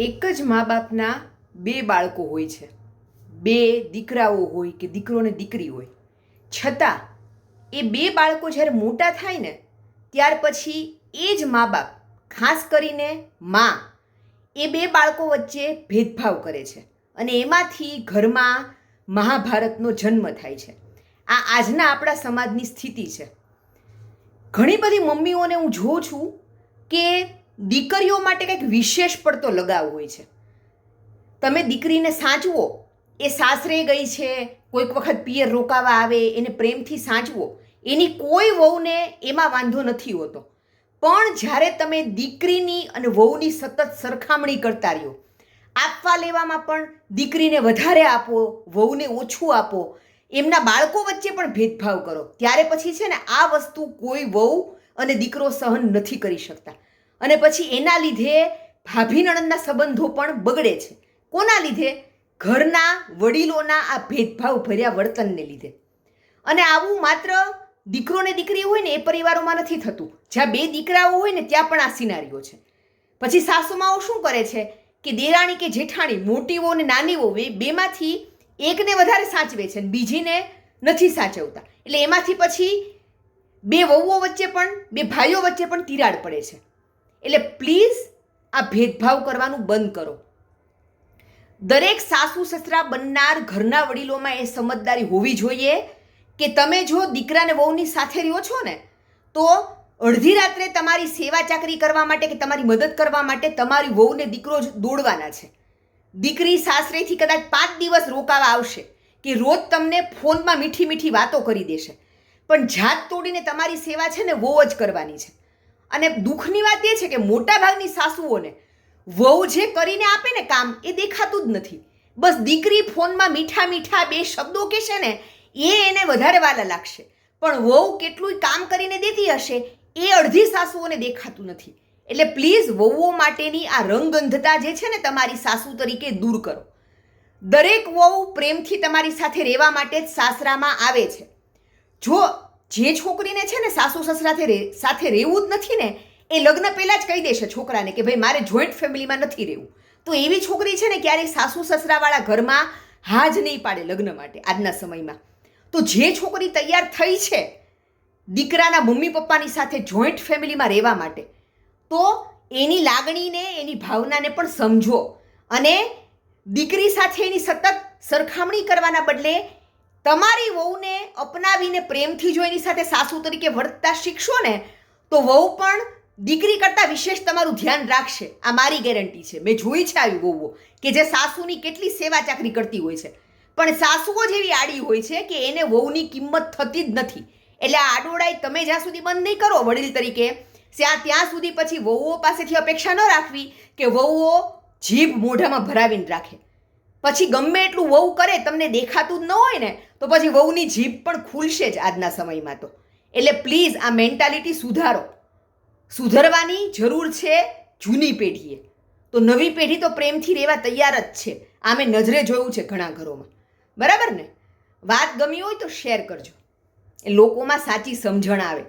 એક જ મા બાપના બે બાળકો હોય છે. બે દીકરાઓ હોય કે દીકરો ને દીકરી હોય. છતાં, એ બે બાળકો જ્યારે મોટા થાય ને, ત્યાર પછી એ જ મા બાપ ખાસ કરીને મા, એ બે બાળકો વચ્ચે ભેદભાવ કરે છે અને એમાંથી ઘરમાં મહાભારતનો જન્મ થાય છે. આ આજના આપણા સમાજની સ્થિતિ છે. ઘણી બધી મમ્મીઓને હું જોઉં છું કે દીકરીઓ માટે કંઈક વિશેષ પડતો લગાવ હોય છે. તમે દીકરીને સાચવો, એ સાસરે ગઈ છે, કોઈક વખત પિયર રોકાવા આવે, એને પ્રેમથી સાચવો, એની કોઈ વહુને એમાં વાંધો નથી હોતો. પણ જ્યારે તમે દીકરીની અને વહુની સતત સરખામણી કરતા રહ્યો, આપવા લેવામાં પણ દીકરીને વધારે આપો, વહુને ઓછું આપો, એમના બાળકો વચ્ચે પણ ભેદભાવ કરો, ત્યારે પછી છે ને આ વસ્તુ કોઈ વહુ અને દીકરો સહન નથી કરી શકતા. અને પછી એના લીધે ભાભી નણંદના સંબંધો પણ બગડે છે. કોના લીધે? ઘરના વડીલોના આ ભેદભાવ ભર્યા વર્તનને લીધે. અને આવું માત્ર દીકરો ને દીકરી હોય ને એ પરિવારોમાં નથી થતું. જ્યાં બે દીકરાઓ હોય ને ત્યાં પણ આ સિનારીઓ છે. પછી સાસુમાઓ શું કરે છે કે દેરાણી કે જેઠાણી મોટી વહુ ને નાની બેમાંથી એકને વધારે સાચવે છે અને બીજીને નથી સાચવતા. એટલે એમાંથી પછી બે વહુઓ વચ્ચે પણ, બે ભાઈઓ વચ્ચે પણ તિરાડ પડે છે. એટલે પ્લીઝ આ ભેદભાવ કરવાનું બંધ કરો. દરેક સાસુ સસરા બનનાર ઘરના વડીલોમાં એ સમજદારી હોવી જોઈએ કે તમે જો દીકરાને વહુની સાથે રહ્યો છો ને, તો અડધી રાત્રે તમારી સેવા ચાકરી કરવા માટે કે તમારી મદદ કરવા માટે તમારી વહુને દીકરો જ દોડવાના છે. દીકરી સાસરેથી કદાચ પાંચ દિવસ રોકાવા આવશે કે રોજ તમને ફોનમાં મીઠી મીઠી વાતો કરી દેશે. પણ જાત તોડીને તમારી સેવા છે ને વહુ જ કરવાની છે. અને દુઃખની વાત એ છે કે મોટાભાગની સાસુઓને વહુ જે કરીને આપે ને કામ એ દેખાતું જ નથી. બસ દીકરી ફોનમાં મીઠા મીઠા બે શબ્દો કહેશે ને, એ એને વધારે વાલા લાગશે. પણ વહુ કેટલું કામ કરીને દેતી હશે, એ અડધી સાસુઓને દેખાતું નથી. એટલે પ્લીઝ વહુઓ માટેની આ રંગગંધતા જે છે ને તમારી સાસુ તરીકે દૂર કરો. દરેક વહુ પ્રેમથી તમારી સાથે રહેવા માટે જ સાસરામાં આવે છે. જો જે છોકરીને છે ને સાસુ સસરાથી સાથે રહેવું જ નથી ને, એ લગ્ન પહેલાં જ કહી દેશે છોકરાને કે, ભાઈ, મારે જોઈન્ટ ફેમિલીમાં નથી રહેવું. તો એવી છોકરી છે ને ક્યારેય સાસુ સસરાવાળા ઘરમાં હા જ નહીં પાડે લગ્ન માટે આજના સમયમાં. તો જે છોકરી તૈયાર થઈ છે દીકરાના મમ્મી પપ્પાની સાથે જોઈન્ટ ફેમિલીમાં રહેવા માટે, તો એની લાગણીને, એની ભાવનાને પણ સમજો અને દીકરી સાથે એની સતત સરખામણી કરવાના બદલે તમારી વહુને અપનાવીને પ્રેમથી જો એની સાથે સાસુ તરીકે વર્તતા શીખશો ને, તો વહુ પણ દીકરી કરતાં વિશેષ તમારું ધ્યાન રાખશે. આ મારી ગેરંટી છે. મેં જોઈ છે આવી વહુઓ કે જે સાસુની કેટલી સેવા ચાકરી કરતી હોય છે. પણ સાસુઓ જેવી આડી હોય છે કે એને વહુની કિંમત થતી જ નથી. એટલે આ આડોડાઈ તમે જ્યાં સુધી બંધ નહીં કરો, વડીલ તરીકે, ત્યાં ત્યાં સુધી પછી વહુઓ પાસેથી અપેક્ષા ન રાખવી કે વહુઓ જીભ મોઢામાં ભરાવીને રાખે. પછી ગમે એટલું વહુ કરે, તમને દેખાતું જ ન હોય ને, તો પછી વહુની જીભ પણ ખુલશે જ આજના સમયમાં તો. એટલે પ્લીઝ આ મેન્ટાલિટી સુધારો. સુધરવાની જરૂર છે જૂની પેઢીએ. તો નવી પેઢી તો પ્રેમથી રહેવા તૈયાર જ છે. આ મેં નજરે જોયું છે ઘણા ઘરોમાં. બરાબર ને? વાત ગમી હોય તો શેર કરજો. એ લોકોમાં સાચી સમજણ આવે.